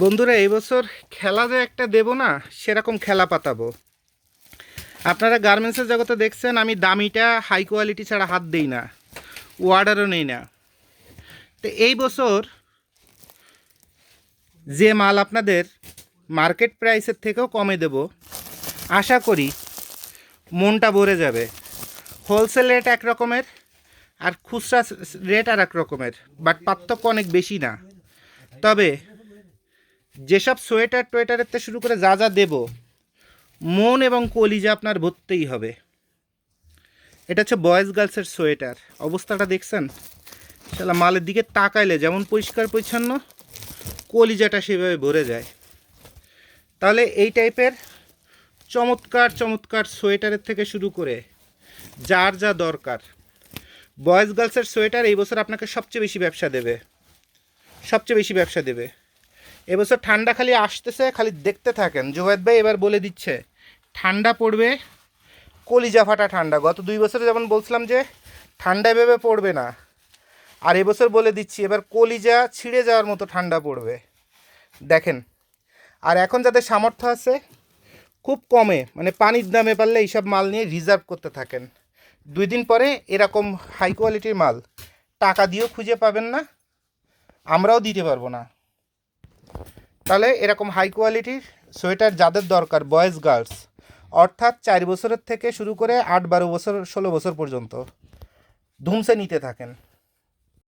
বন্ধুরা, এই বছর খেলা যে একটা দেব না, সেরকম খেলা পাতাবো। আপনারা গার্মেন্টসের জগতে দেখছেন, আমি দামিটা হাই কোয়ালিটি ছাড়া হাত দিই না। ওয়ার্ডারও নেই না। তো এই বছর যে মাল আপনাদের মার্কেট প্রাইসের থেকেও কমে দেব, আশা করি মনটা ভরে যাবে। হোলসেল রেট এক রকমের, আর খুচরা রেট আর এক রকমের বাট পার্থক্য অনেক বেশি না। তবে যেসব সোয়েটার টোয়েটারের শুরু করে যা যা দেব, মন এবং কলিজা আপনার ভরতেই হবে। এটা হচ্ছে বয়েজ গার্লসের সোয়েটার। অবস্থাটা দেখছেন? শালা, মালের দিকে তাকাইলে যেমন পরিষ্কার পরিচ্ছন্ন, কলিজাটা সেভাবে ভরে যায়। তাহলে এই টাইপের চমৎকার চমৎকার সোয়েটারের থেকে শুরু করে যার যা দরকার বয়েজ গার্লসের সোয়েটার এই বছর আপনাকে সবচেয়ে বেশি ব্যবসা দেবে। সবচেয়ে বেশি ব্যবসা দেবে। এবছর ঠান্ডা খালি আসতেছে, খালি দেখতে থাকেন। জোয়েদ ভাই এবার বলে দিচ্ছে, ঠান্ডা পড়বে, কলিজা ফাটা ঠান্ডা। গত দুই বছরে যেমন বলছিলাম যে, ঠান্ডা ভেবে পড়বে না। আর এবছর বলে দিচ্ছি, এবার কলিজা ছিঁড়ে যাওয়ার মতো ঠান্ডা পড়বে। দেখেন, আর এখন যাদের সামর্থ্য আছে, খুব কমে মানে পানির দামে পারলে এইসব মাল নিয়ে রিজার্ভ করতে থাকেন। দুই দিন পরে এরকম হাই কোয়ালিটির মাল। টাকা দিয়েও খুঁজে পাবেন না, আমরাও দিতে পারব না। তাহলে এরকম হাই কোয়ালিটির সোয়েটার যাদের দরকার বয়েজ গার্লস অর্থাৎ চার বছরের থেকে শুরু করে আট বারো বছর, ষোলো বছর পর্যন্ত, ধুমসে নিতে থাকেন।